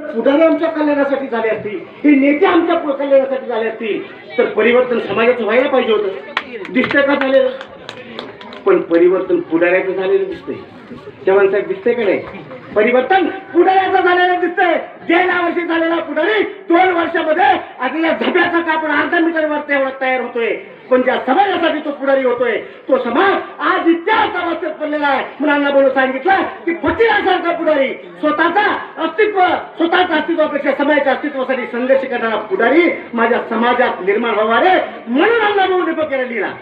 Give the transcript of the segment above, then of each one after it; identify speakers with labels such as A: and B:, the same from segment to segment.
A: पुढारी आमच्या कल्याणासाठी झाले असतील हे नेते आमच्या कल्याणासाठी झाले असतील तर परिवर्तन समाजाचं व्हायला पाहिजे होतं. दिसतंय का झालेलं? पण परिवर्तन पुढाऱ्याचं झालेलं दिसतंय. जवान साहेब दिसतंय का नाही? परिवर्तन पुढाऱ्याचं झालेलं दिसतंय. गेल्या वर्षी झालेला पुढारी दोन वर्षामध्ये आपल्या झब्याचा कापड अर्धा मीटर वर तेवढा तयार होतोय. पण ज्या समाजासाठी तो पुढारी होतोय तो समाज आज इतिहास अवस्थेत पडलेला आहे. मुलांना बोलून सांगितलं की फकीरासारखा पुढारी स्वतःचा अस्तित्व स्वतःच्या अस्तित्वापेक्षा समाजाच्या अस्तित्वासाठी संघर्ष करणारा पुढारी माझ्या समाजात निर्माण व्हावा रे म्हणून अण्णा भाऊ निपकेला लिहिला.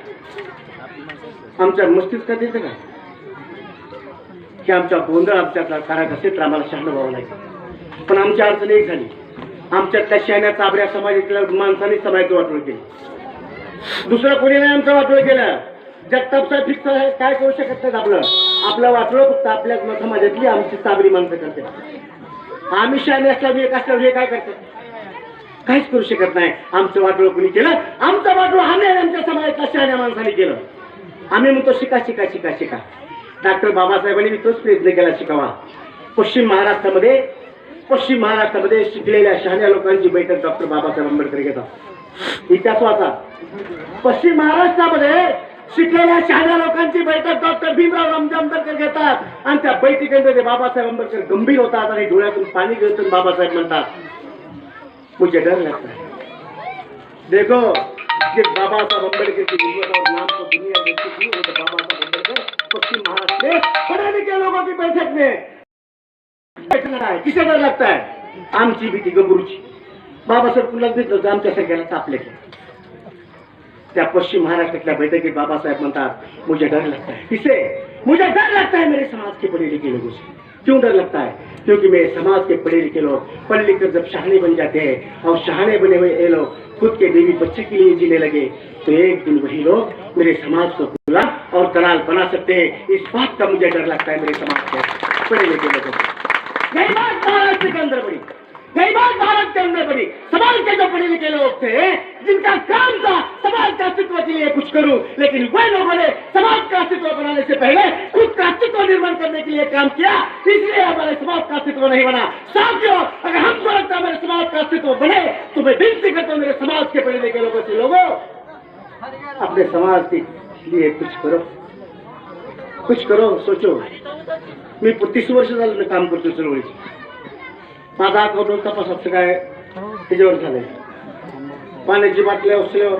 A: आमच्या मस्तिष्कात येतं का? की आमच्या गोंधळ आमच्या कारात असेल तर आम्हाला शहाणं व्हावं लागेल. पण आमची अडचण एक झाली. आमच्या त्या शहाण्या चाबऱ्या समाजातल्या माणसाने समाजाचं वाटोळ केली. दुसरा कोणी नाही आमचा वाटोळ केला. जगताप साहेब फिक्स आहे काय करू शकत नाहीत आपलं. आपलं वाटोळ फक्त आपल्या समाजातली आमची चाबरी माणसं करते आम्ही शहाणे असल्यावर एक असल्यावर हे काय करतात? काहीच करू शकत नाही. आमचं वाटोळ कोणी केलं? आमचं वाटोळ आम्ही आमच्या समाजातल्या शहाण्या माणसाने केलं. आम्ही म्हणतो शिका शिका शिका शिका. डॉक्टर बाबासाहेबांनी मी तोच प्रयत्न केला शिकावा. पश्चिम महाराष्ट्रामध्ये पश्चिम महाराष्ट्रामध्ये शिकलेल्या शहाण्या लोकांची बैठक डॉक्टर बाबासाहेब आंबेडकर घेतात. इतिहास वाचा पश्चिम महाराष्ट्रामध्ये शिकलेल्या शहाण्या लोकांची बैठक डॉक्टर भीमराव रामजी आंबेडकर घेतात. आणि त्या बैठकीमध्ये बाबासाहेब आंबेडकर गंभीर होतात आणि डोळ्यातून पाणी घेऊन बाबासाहेब म्हणतात मुझे डर लगता है. देखो बाबासाहेब बाबा साहब की हिम्मत और नाम को दुनिया देखती थी बाबा साहब पश्चिम महाराष्ट्र में पढ़े लिखे लोगों की बैठक में बैठना है किसे डर लगता है? आमची भीती गंभूरची। बाबासाहेब कुणाला भीत होतं आमच्या सगळ्याला तापले त्या पश्चिम महाराष्ट्रातल्या बैठकीत बाबासाहेब म्हणतात, मुझे डर लगता है. किसे? मुझे डर लगता है, मेरे समाज के पढ़े लिखे लोगों से. क्यों डर लगता है? क्योंकि मेरे समाज के पढ़े लिखे लोग पढ़ लिख कर जब शहाने बन जाते हैं, और शहाने बने हुए ये लोग खुद के बीवी बच्चे के लिए जीने लगे तो एक दिन वही लोग मेरे समाज को और दलाल बना सकते हैं। इस बात का मुझे डर लगता है मेरे समाज के। पढ़े लिखे लोगों को यही बात महाराष्ट्र के अंदर बड़ी यही बात भारत के अंदर बड़ी समाज के जो पढ़े लिखे लोग थे, जिनका काम था समाज का अस्तित्व के लिए कुछ करूँ, लेकिन वही लोगों ने समाज का अस्तित्व बनाने से पहले खुद का अस्तित्व निर्माण करने के लिए काम किया। इसलिए हमारे समाज का अस्तित्व नहीं बना। साथियों, अगर हमको लगता हमारे समाज का अस्तित्व बने तो मैं विनती करता हूँ मेरे समाज के पढ़े लिखे लोगों से, लोगों, अपने समाज के लिए कुछ करो. कुछ करो सोचो. मी तीस वर्ष झालं काम करतो चळवळीची माझा अकाउंट तपासाचं काय? त्याच्यावर झालंय. पाण्याची बाटल्या असल्यावर